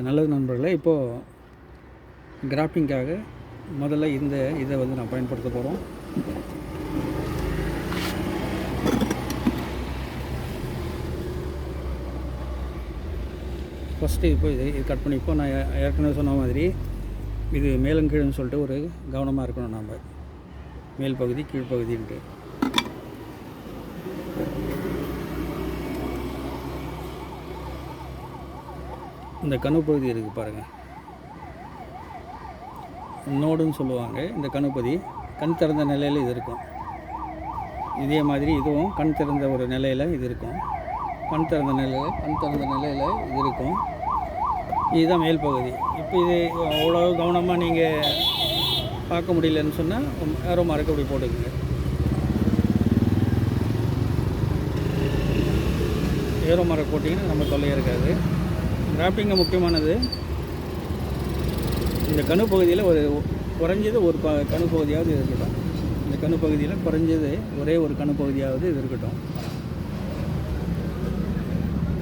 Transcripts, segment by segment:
நல்லது நண்பர்களே இப்போது கிராஃப்டிங்காக முதல்ல இந்த இதை வந்து நான் பயன்படுத்த போகிறோம் ஃபஸ்ட்டு இப்போ இது இது கட் பண்ணி இப்போ நான் ஏற்கனவே சொன்ன மாதிரி இது மேலும் கீழுன்னு சொல்லிட்டு ஒரு கவனமாக இருக்கணும் நாம். மேல் பகுதி கீழ்ப்பகுதின்ட்டு இந்த கணு பகுதி இருக்குது பாருங்கள் நோடுன்னு சொல்லுவாங்க. இந்த கணுப்பதி கண் திறந்த நிலையில் இது இருக்கும். இதே மாதிரி இதுவும் கண் திறந்த ஒரு நிலையில் இது இருக்கும். கண் திறந்த நிலையில் கண் திறந்த நிலையில் இது இருக்கும். இதுதான் மேல் பகுதி. இப்போ இது அவ்வளோ கவனமாக நீங்கள் பார்க்க முடியலன்னு சொன்னால் ஏரோ மார்க் அப்படி போட்டுக்குங்க. ஏரோ மரம் போட்டிங்கன்னா நம்ம தொல்லையாக இருக்காது. கிராஃப்டிங்க முக்கியமானது இந்த கணு பகுதியில் ஒரு குறைஞ்சது ஒரு ப கணு பகுதியாவது இது இருக்கட்டும். இந்த கணு பகுதியில் குறைஞ்சது ஒரே ஒரு கணு பகுதியாவது இது இருக்கட்டும்.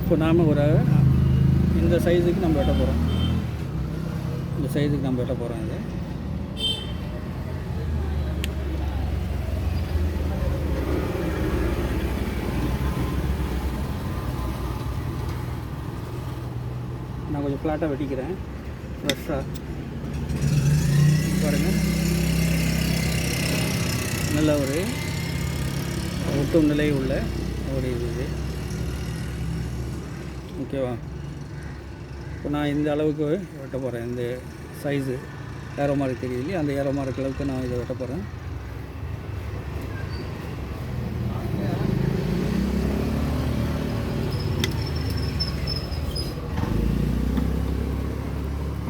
இப்போ நாம் ஒரு இந்த சைஸுக்கு நம்ம வெட்ட போகிறோம் இந்த சைஸுக்கு நம்ம வெட்ட போகிறோம் இது. நான் கொஞ்சம் ஃப்ளாட்டாக வெட்டிக்கிறேன். ஃப்ரெஷ்ஷாக பாருங்கள் நல்ல ஒரு ஒட்டும் நிலை உள்ள ஒரு இது இது. ஓகேவா இப்போ நான் இந்த அளவுக்கு வெட்ட போகிறேன் இந்த சைஸு ஏரோ மார்க் தெரியுது இல்லையா அந்த ஏரோ மார்க் அளவுக்கு நான் இதை வெட்ட போகிறேன்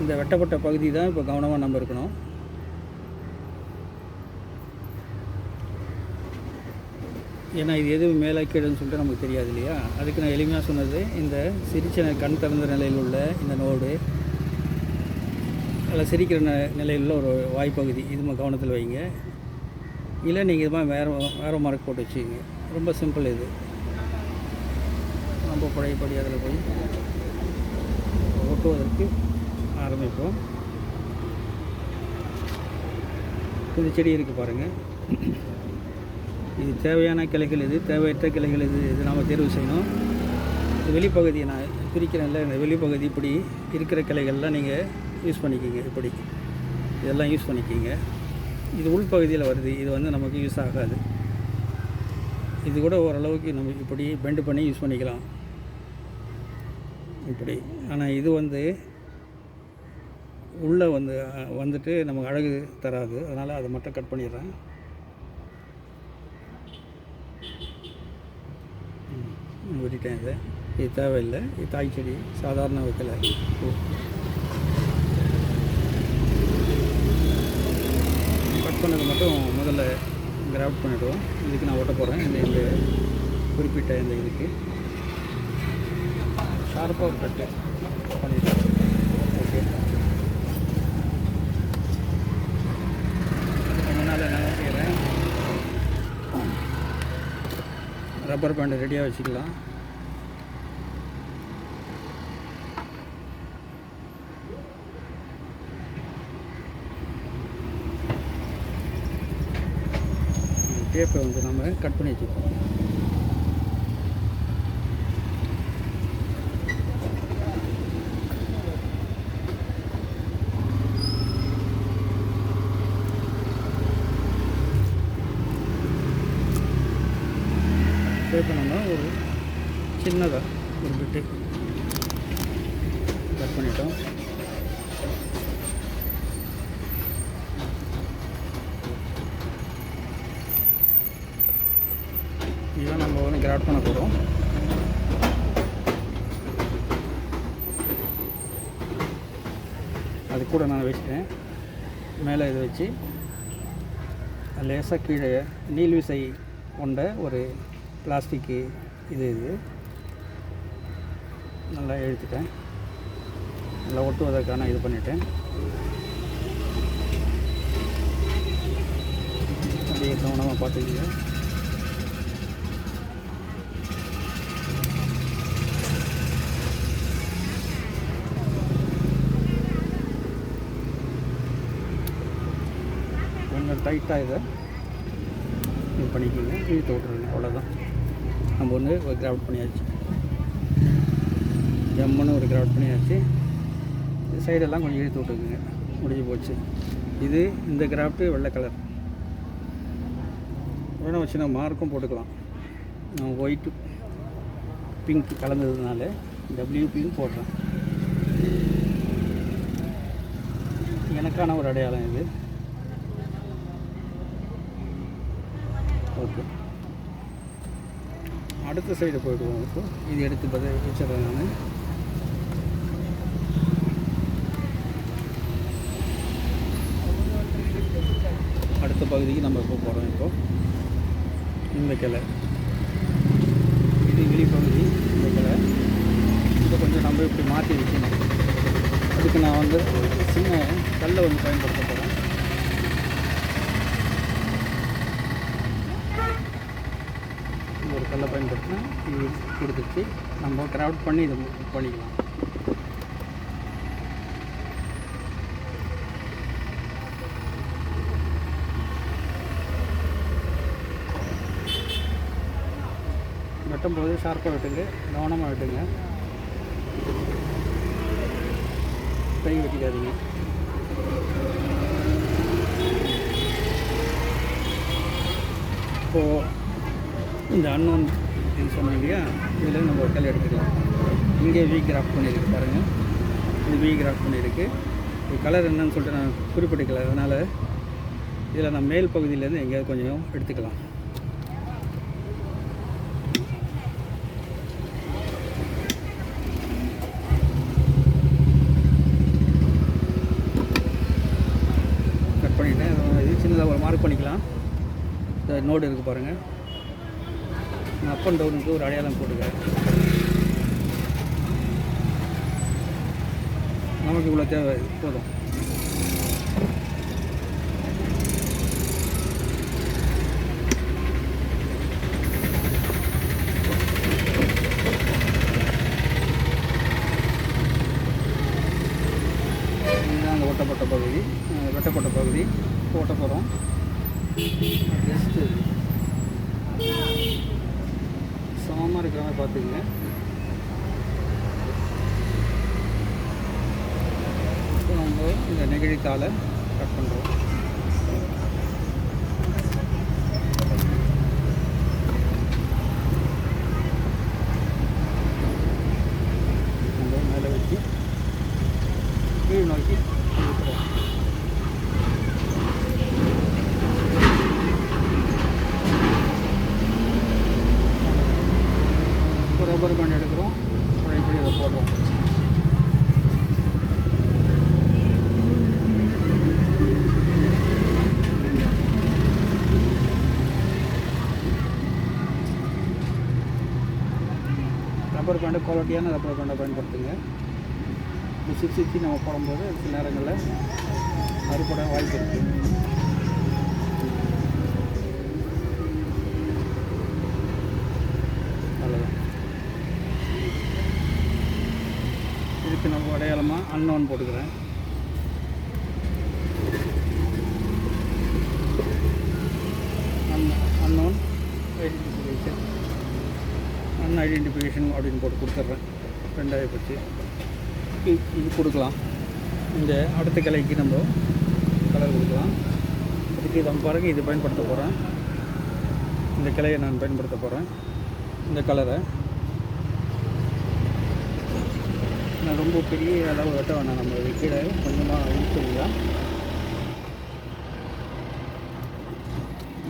இந்த வெட்டப்பட்ட பகுதி தான் இப்போ கவனமாக நம்ம இருக்கணும். ஏன்னா இது எது மேலே கீழேன்னு சொல்லிட்டு நமக்கு தெரியாது இல்லையா? அதுக்கு நான் எளிமையாக சொன்னது இந்த சிரிச்ச கண் திறந்த நிலையில் உள்ள இந்த நோடு அதில் சிரிக்கிற ந நிலையில் உள்ள ஒரு வாய்ப்பகுதி. இது கவனத்தில் வைங்க. இல்லை நீங்கள் இது மாதிரி வேறு வேறு மார்க் போட்டு வச்சுக்கோங்க. ரொம்ப சிம்பிள் இது. ரொம்ப பழையபடி அதில் போய் ஒட்டுவதற்கு ஆரம்பிப்போம். இந்த செடி இருக்குது பாருங்கள் இது தேவையான கிளைகள் இது தேவையற்ற கிளைகள் இது இது நாம் தேர்வு செய்யணும். இந்த வெளிப்பகுதியை நான் பிரிக்கிறேன்ல இந்த வெளிப்பகுதி இப்படி இருக்கிற கிளைகள்லாம் நீங்கள் யூஸ் பண்ணிக்கிங்க இப்படி. இதெல்லாம் யூஸ் பண்ணிக்கிங்க. இது உள்பகுதியில் வருது இது வந்து நமக்கு யூஸ் ஆகாது. இது கூட ஓரளவுக்கு நம்ம இப்படி பெண்டு பண்ணி யூஸ் பண்ணிக்கலாம். இப்படி. ஆனால் இது வந்து உள்ளே வந்து வந்துட்டு நமக்கு அழகு தராது. அதனால் அதை மட்டும் கட் பண்ணிடுறேன். ம், இதை. இது தேவையில்லை. இது தாய் செடி. சாதாரண வைக்கல. கட் பண்ணது மட்டும் முதல்ல கிராஃப்ட் பண்ணிவிடுவோம் இதுக்கு நான் ஓட்ட போகிறேன் இந்த இந்த குறிப்பிட்ட இந்த இதுக்கு. ஷார்ப்பாக கட்டு பண்ணிவிட்டேன் ஓகே அதுக்கு முன்னால் என்ன செய்கிறேன் ரப்பர் பேண்ட் ரெடியாக வச்சுக்கலாம். டேப்பை வந்து நம்ம கட் பண்ணி வச்சுப்போம் பே பண்ணோம்னா ஒரு சின்னதாக ஒரு பிட்டு கட் பண்ணிட்டோம். இதுதான் நம்ம வந்து கிராட் பண்ண போகிறோம் அது கூட நான் வச்சுட்டேன். மேலே இதை வச்சு லேசாக கீழே நீள்விசை கொண்ட ஒரு பிளாஸ்டிக்கு இது இது. நல்லா எழுத்துட்டேன் நல்லா ஒட்டுவதற்கான இது பண்ணிட்டேன். அப்படியே கவனமாக பார்த்துக்கிங்க. கொஞ்சம் டைட்டாக இதை இது பண்ணிக்கோங்க. இழுத்து விட்ருங்க அவ்வளோதான் நம்ம ஒன்று ஒரு கிராஃப்ட் பண்ணியாச்சு. ஜம்முன்னு ஒரு கிராஃப்ட் பண்ணியாச்சு. சைடெல்லாம் கொஞ்சம் இழுத்து விட்டுக்குங்க. முடிஞ்சு போச்சு. இது இந்த கிராஃப்ட்டு வெள்ளை கலர் வேணா வச்சு நம்ம மார்க்கும் போட்டுக்கலாம். நான் ஒயிட்டு பிங்க் கலந்ததுனால டபிள்யூபின்னு போடுறேன். எனக்கான ஒரு அடையாளம் இது. ஓகே அடுத்த சைடு போயிடுவோம் இப்போ இது எடுத்து பதில் வச்சிடறேன் நான். அடுத்த பகுதிக்கு நம்ம இப்போ போகிறோம் இப்போ? இந்த கிளை இது வெளிப்பகுதி இந்த கிளை இதை கொஞ்சம் நம்ம இப்படி மாற்றி வைக்கணும். அதுக்கு நான் வந்து சின்ன கல்லை வந்து பயன்படுத்த போகிறேன் ஒரு பயன்படுத்தினா இது கொடுத்துச்சு. நம்ம கிராஃப்ட் பண்ணி இதை பண்ணிக்கலாம். வெட்டும்போது ஷார்ப்பாக வெட்டுங்க கவனமாக வெட்டுங்க. கை வெட்டிக்காதீங்க. இப்போது இந்த அன்னோன் அப்படின்னு சொன்னோம் இல்லையா? இதில் நம்ம ஒரு கல் எடுத்துக்கலாம். இங்கே வி கிராஃப்ட் பண்ணியிருக்கு பாருங்கள் இது வி கிராஃப்ட் பண்ணியிருக்கு இது கலர் என்னன்னு சொல்லிட்டு நான் குறிப்பிட்டுக்கல. அதனால் இதில் நான் மேல் பகுதியிலேருந்து எங்கேயாவது கொஞ்சம் எடுத்துக்கலாம். கட் பண்ணிட்டேன். இது சின்னதாக ஒரு மார்க் பண்ணிக்கலாம். இந்த நோடு இருக்குது பாருங்கள் நான் அப் அண்ட் டவுனுக்கு ஒரு அடையாளம் போட்டுக்கிறேன். நமக்கு இவ்வளோ தேவை போதும். அந்த ஒட்டப்பட்ட பகுதி. வெட்டப்பட்ட பகுதி. போட்ட போகிறோம் ஜஸ்ட்டு இப்போ நம்ம இந்த நெகிழித்தாளை கட் பண்ணுறோம் நம்ம மேலே வச்சு கீழ் நோக்கி இழுக்கிறோம் ஒரு ரப்பர் பேண்ட் எடுக்கிறோம் அப்புறம் இப்படி அதை போடுறோம் பிராண்டு குவாலிட்டியான ரப்பர் பேண்டை பயன்படுத்துங்க. இந்த சிக்ஸ் சிக்ஸ்டி நம்ம போடும்போது சில நேரங்களில் அறுபட வாய்ப்பு இருக்குது இதுக்கு நம்ம அடையாளமாக அன்னோன் போட்டுக்கிறேன் un unknown identification un identification அப்படின்னு போட்டு கொடுத்துட்றேன். ரெண்டாயிரம் பற்றி. இது இது கொடுக்கலாம். இந்த அடுத்த கிளைக்கு நம்ம கலர் கொடுக்கலாம். அதுக்கு இதை பாருங்க இது பயன்படுத்த போகிறேன் இந்த கிளையை நான் பயன்படுத்த போகிறேன் இந்த கலரை. நான் ரொம்ப பெரிய அளவு வெட்ட வேணாம். நம்ம கீழே கொஞ்சமாக ஊற்றுலாம்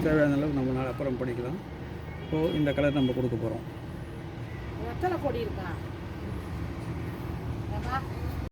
தேவையான அளவு நம்ம அப்புறம் பண்ணிக்கலாம். இப்போது இந்த கலர் நம்ம கொடுக்க போகிறோம் எத்தனை கொடி இருக்கலாம் ஏம்மா?